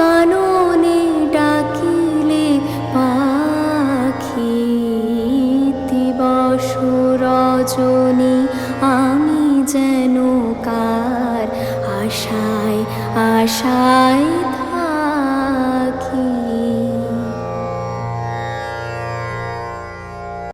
কাননে ডাকিলে পাখি দিবস রজনী আমি যেন কার আশায় আশায়